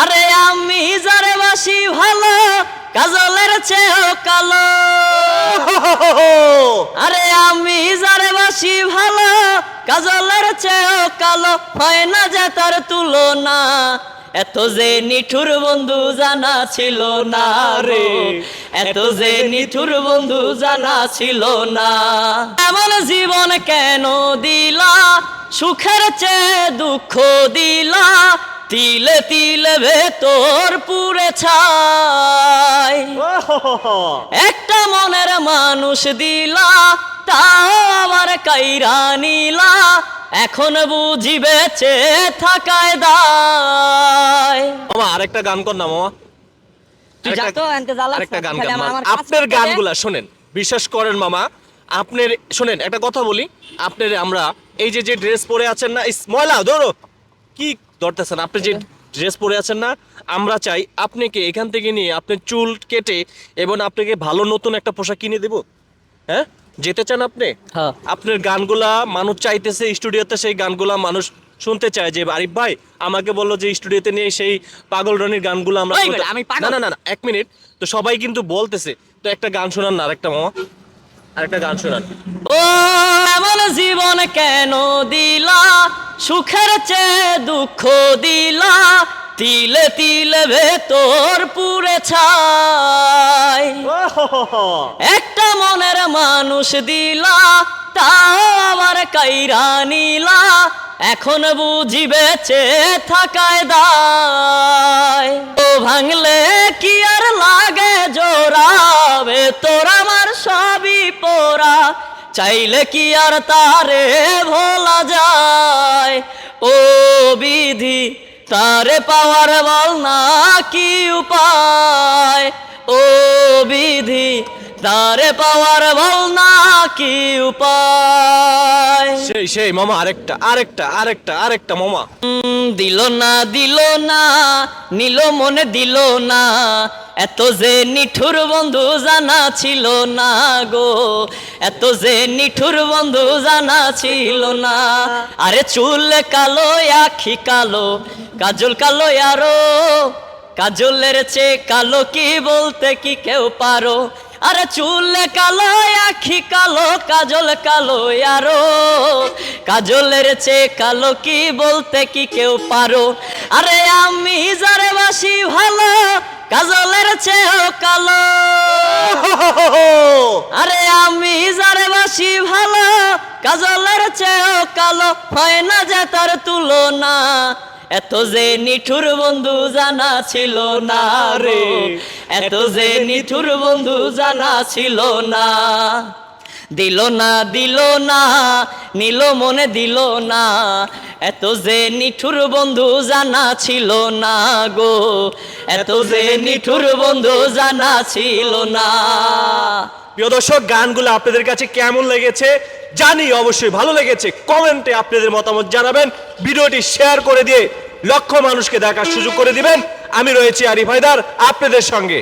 আরে আমি যারে বাসি ভালো, কাজলের চেয়েও কালো। আরে আমি যারে বাসি ভালো, কাজলের চেয়েও কালো। হয় না যে তার তুলনা, এত যে নিঠুর বন্ধু জানা ছিল না রে। এত যে নিঠুর বন্ধু জানা ছিল না। এমন জীবন কেন দিলা, সুখের চেয়ে দুঃখ দিলা তিলে তিলে ভেতর পুরে ছাই। একটা মনের মানুষ দিলা তাও আবার কাইরা নিলা এখন বুঝি বেঁচে থাকায় দায়। মামা আরেকটা গান কর না মামা। তো আরেকটা গান আমার- মামা। আপনার গানগুলা শোনেন বিশ্বাস করেন মামা আপনার শোনেন একটা কথা বলি আপনার আমরা এই যে যে ড্রেস পরে আছেন না ময়লা ধরো কি ধরতেছেন। আপনি যে ড্রেস পরে আছেন না আমরা চাই আপনাকে এখান থেকে নিয়ে আপনার চুল কেটে এবং আপনাকে ভালো নতুন একটা পোশাক কিনে দেব। হ্যাঁ? যেতে চান আপনি? হ্যাঁ। আপনার গানগুলা মানুষ চাইতেছে স্টুডিওতে সেই গানগুলা মানুষ শুনতে চায় যে আরিফ ভাই আমাকে বলল যে স্টুডিওতে নিয়ে সেই পাগল রনির গানগুলো আমরা? না না না না, এক মিনিট। তো সবাই কিন্তু বলতেছে তো একটা গান শোনান না আরেকটা মামা আরেকটা গান শোনান। ও এমন জীবন কেন দিলা? সুখের চেয়ে দুঃখ দিলা। তিলে তিলে ভেতর পুরে ছাই। একটা মনের মানুষ দিলা তাও আবার কাইরা নিলা। এখন বুঝি বেঁচে থাকায় দায়। ও ভাঙলে কি আর লাগে জোড়াবে চাইলে কি আর তারে ভোলা যায়? ও বিধি তারে পাওয়ার বল না কি উপায়? ও বিধি তারে পাওয়ার বল না কি উপায়? সেই সেই মামা আরেকটা আরেকটা আরেকটা আরেকটা মামা। উম, দিল না দিল না নিল মনে দিল না। এত যে নিঠুর বন্ধু জানা ছিল না গো, এত যে নিঠুর বন্ধু জানা ছিল না। আরে চুল কালো, আখি কালো, কাজল কালো আরও, কাজলের চেয়ে কালো কি বলতে কি কেউ পারো? আরে চুল কালো, আখি কালো, কাজল কালো আরও, কাজলের চেয়ে কালো কি বলতে কি কেউ পারো? আরে আমি যারে বাসি ভালো কাজলের চেয়েও কালো। আরে আমি যারে বাসি ভালো কাজলের চেয়েও কালো। হয় না যে তার তুলনা এত যে নিঠুর বন্ধু জানা ছিল না রে। এত যে নিঠুর বন্ধু জানা ছিল না। দিল না দিল না, নিল মনে দিল না। এত যে নিঠুর বন্ধু জানা ছিল না গো, এত যে নিঠুর বন্ধু জানা ছিল না। প্রিয় দর্শক, গানগুলো আপনাদের কাছে কেমন লেগেছে জানি অবশ্যই ভালো লেগেছে। কমেন্টে আপনাদের মতামত জানাবেন। ভিডিওটি শেয়ার করে দিয়ে লক্ষ মানুষকে দেখার সুযোগ করে দিবেন। আমি রয়েছি আরিফ হায়দার, আপনাদের সঙ্গে।